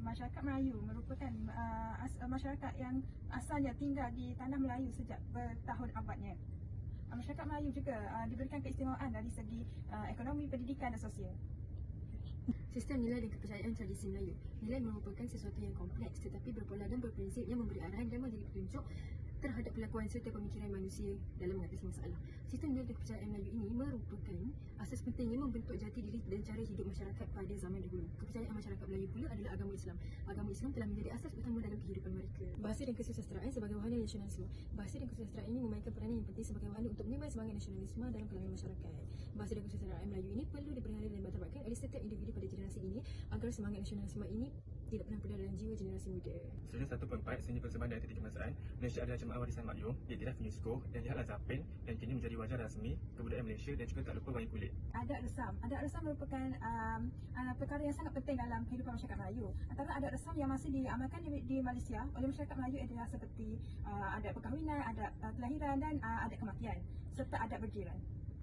Masyarakat Melayu merupakan uh, as, uh, masyarakat yang asalnya tinggal di tanah Melayu sejak bertahun abadnya. Uh, masyarakat Melayu juga uh, diberikan keistimewaan dari segi uh, ekonomi, pendidikan dan sosial. Sistem nilai dan kepercayaan tradisi Melayu. Nilai merupakan sesuatu yang kompleks tetapi berpola dan berprinsip yang memberi arahan dan menjadi petunjuk terhadap kelakuan serta pemikiran manusia dalam mengatasi masalah. Sistem nilai kepercayaan Melayu ini merupakan asas pentingnya membentuk jati diri dan cara hidup masyarakat pada zaman dahulu. Kepercayaan masyarakat Melayu pula adalah agama Islam. Agama Islam telah menjadi asas utama dalam kehidupan mereka. Bahasa dan kesusastraan sebagai wahana nasionalisme. Bahasa dan kesusastraan ini memainkan peranan yang penting sebagai wahana untuk menimba semangat nasionalisme dalam kalangan masyarakat. Bahasa dan kesusastraan Melayu ini perlu dipelihara dan dimartabatkan oleh setiap individu pada generasi ini agar semangat nasionalisme ini tidak pernah pudar dalam jiwa generasi muda. Sejak 1.4 seni persembahan dan aktiviti kebangsaan, Malaysia adalah jemaah warisan maklum, diiktiraf UNESCO dan lihatlah Zapin dan kini menjadi wajah rasmi kebudayaan Malaysia dan juga tak lupa wayang kulit. Adat resam. Adat resam merupakan um, uh, perkara yang sangat penting dalam kehidupan masyarakat Melayu. Antara adat resam yang masih diamalkan di, di Malaysia oleh masyarakat Melayu adalah seperti uh, adat perkahwinan, adat uh, kelahiran dan uh, adat kematian serta adat berjiran.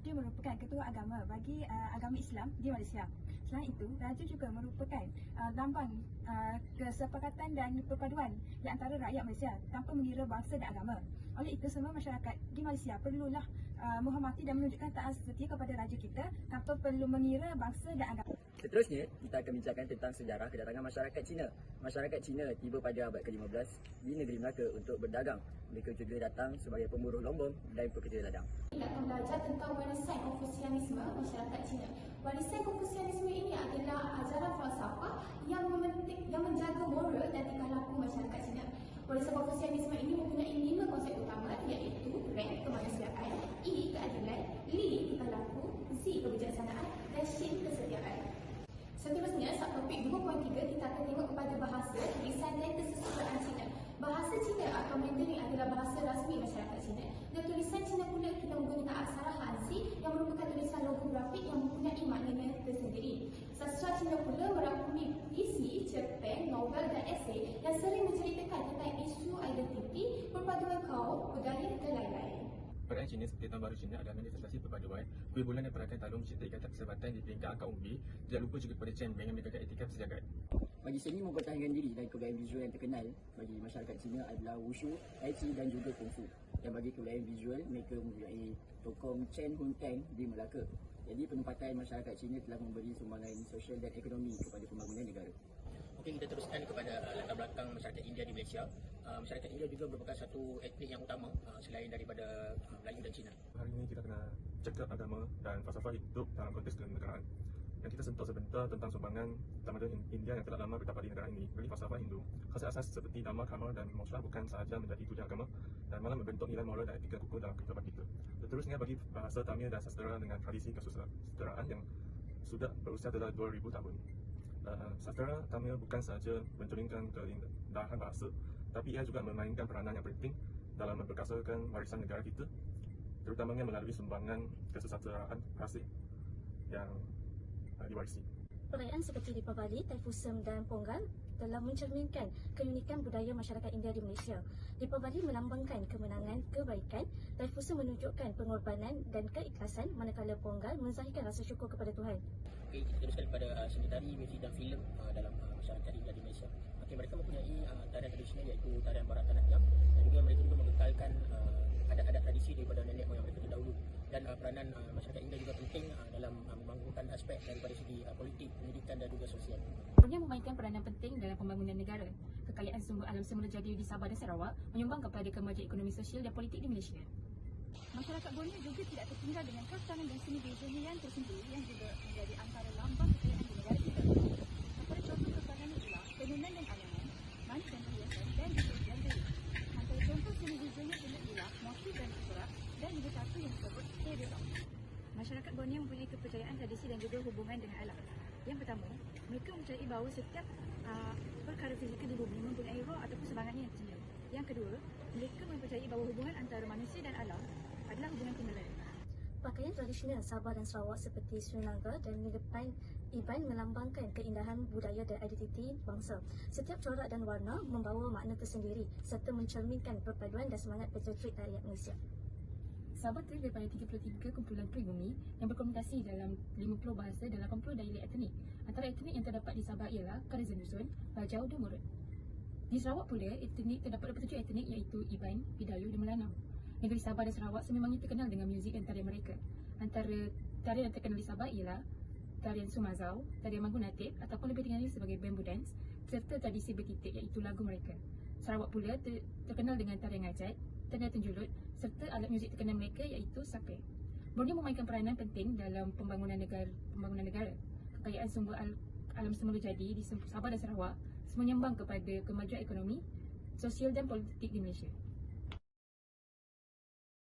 Dia merupakan ketua agama bagi uh, agama Islam di Malaysia. Selain itu, raja juga merupakan uh, lambang uh, kesepakatan dan perpaduan di antara rakyat Malaysia tanpa mengira bangsa dan agama. Oleh itu, semua masyarakat di Malaysia perlulah uh, menghormati dan menunjukkan taat setia kepada raja kita tanpa perlu mengira bangsa dan agama. Seterusnya, kita akan bincangkan tentang sejarah kedatangan masyarakat Cina. Masyarakat Cina tiba pada abad ke-15 di negeri Melaka untuk berdagang. Mereka juga datang sebagai pemburu lombong dan pekerja ladang. Kita akan belajar tentang warisan Konfusianisme masyarakat Cina. Warisan Konfusianisme ini adalah ajaran falsafah yang yang menjaga moral dan tingkah laku masyarakat Cina. Warisan Konfusianisme ini mempunyai lima konsep utama iaitu rank kemanusiaan, E keadilan, Li tingkah laku, Z kebijaksanaan dan Shin kesetiaan. Seterusnya, subtopik 2.3 kita akan tengok kepada bahasa, tulisan dan kesesuaian Cina. Bahasa Cina atau Mandarin adalah bahasa rasmi masyarakat Cina. Dan tulisan Cina pula kita menggunakan aksara Hanzi yang merupakan tulisan logografik yang mempunyai maknanya tersendiri. Sastra Cina pula merangkumi puisi, cerpen, novel dan esei yang sering menceritakan tentang isu identiti, perpaduan kaum, budaya dan lain-lain. Perayaan Cina seperti Tahun Baru Cina adalah manifestasi perpaduan, kuih bulan dan perakan talung mencipta ikatan persahabatan di peringkat angka umbi. Tidak lupa juga kepada Chen Beng yang menegakkan etika sejagat. Bagi seni mempertahankan diri dan kebudayaan visual yang terkenal bagi masyarakat Cina adalah Wushu, Tai Chi dan juga Kung Fu. Dan bagi kebudayaan visual, mereka mempunyai tokong Chen Hun Teng di Melaka. Jadi penempatan masyarakat Cina telah memberi sumbangan sosial dan ekonomi kepada pembangunan negara. Mungkin kita teruskan kepada uh, latar belakang masyarakat India di Malaysia. Uh, masyarakat India juga merupakan satu etnik yang utama uh, selain daripada uh, dan Cina. Hari ini kita kena cakap agama dan falsafah hidup dalam konteks kenegaraan. Dan kita sentuh sebentar tentang sumbangan tamadun India yang telah lama bertapa di negara ini bagi falsafah Hindu. Khasat asas seperti Dhamma, Karma dan Moksha bukan sahaja menjadi tujuan agama dan malah membentuk nilai moral dan etika kukuh dalam kehidupan kita. Seterusnya bagi bahasa Tamil dan sastra dengan tradisi kesusastraan yang sudah berusia telah 2000 tahun. Uh, sastra Tamil bukan sahaja mencerminkan keindahan bahasa, tapi ia juga memainkan peranan yang penting dalam memperkasakan warisan negara kita, terutamanya melalui sumbangan kesusastraan klasik yang uh, diwarisi. Perayaan seperti Deepavali, Taifusam dan Pongal telah mencerminkan keunikan budaya masyarakat India di Malaysia. Deepavali melambangkan kemenangan, kebaikan, Taifusam menunjukkan pengorbanan dan keikhlasan manakala Pongal menzahirkan rasa syukur kepada Tuhan. Okey, kita teruskan kepada uh, seni tari, muzik dan filem uh, dalam uh, masyarakat India di Malaysia. Okey, mereka mempunyai uh, tarian tradisional iaitu tarian Bharatanatyam dan juga mereka juga mengekalkan uh, tradisi daripada nenek moyang mereka terdahulu dan uh, peranan uh, masyarakat India juga penting uh, dalam uh, membangunkan aspek daripada segi uh, politik, pendidikan dan juga sosial. Ia memainkan peranan penting dalam pembangunan negara. Kekayaan sumber alam semula jadi di Sabah dan Sarawak menyumbang kepada kemajuan ekonomi sosial dan politik di Malaysia. Masyarakat Borneo juga tidak tertinggal dengan khaftanan dan seni visualnya yang tersendiri yang juga menjadi antara lambang kekayaan di negara kita. Antara contoh khaftanan ialah tenunan dan anyaman, manis dan perhiasan dan juga dan gaya. Antara contoh seni visualnya pula ialah motif dan surat dan juga satu yang disebut stereotip. Borneo mempunyai kepercayaan tradisi dan juga hubungan dengan alam. Yang pertama, mereka mempercayai bahawa setiap uh, perkara fizikal di bumi mempunyai roh ataupun semangatnya yang tinggi. Yang kedua, mereka mempercayai bahawa hubungan antara manusia dan alam adalah hubungan tunggal. Pakaian tradisional Sabah dan Sarawak seperti Lanka dan Nilepan Iban melambangkan keindahan budaya dan identiti bangsa. Setiap corak dan warna membawa makna tersendiri serta mencerminkan perpaduan dan semangat patriotik rakyat Malaysia. Sabah terdiri daripada 33 kumpulan pribumi yang berkomunikasi dalam 50 bahasa dan 80 dialek etnik. Antara etnik yang terdapat di Sabah ialah Karizan Dusun, Bajau dan Murut. Di Sarawak pula, etnik terdapat 27 etnik iaitu Iban, Bidayu dan Melanau. Negeri Sabah dan Sarawak sememangnya terkenal dengan muzik dan tarian mereka. Antara tarian yang terkenal di Sabah ialah tarian Sumazau, tarian Manggu Natib ataupun lebih dikenali sebagai bamboo dance serta tradisi bertitik iaitu lagu mereka. Sarawak pula ter- terkenal dengan tarian ngajat, tarian tenjulut serta alat muzik terkenal mereka iaitu sape. Borneo memainkan peranan penting dalam pembangunan negara. Pembangunan negara. Kekayaan sumber al- alam semula jadi di Sabah dan Sarawak menyumbang kepada kemajuan ekonomi, sosial dan politik di Malaysia.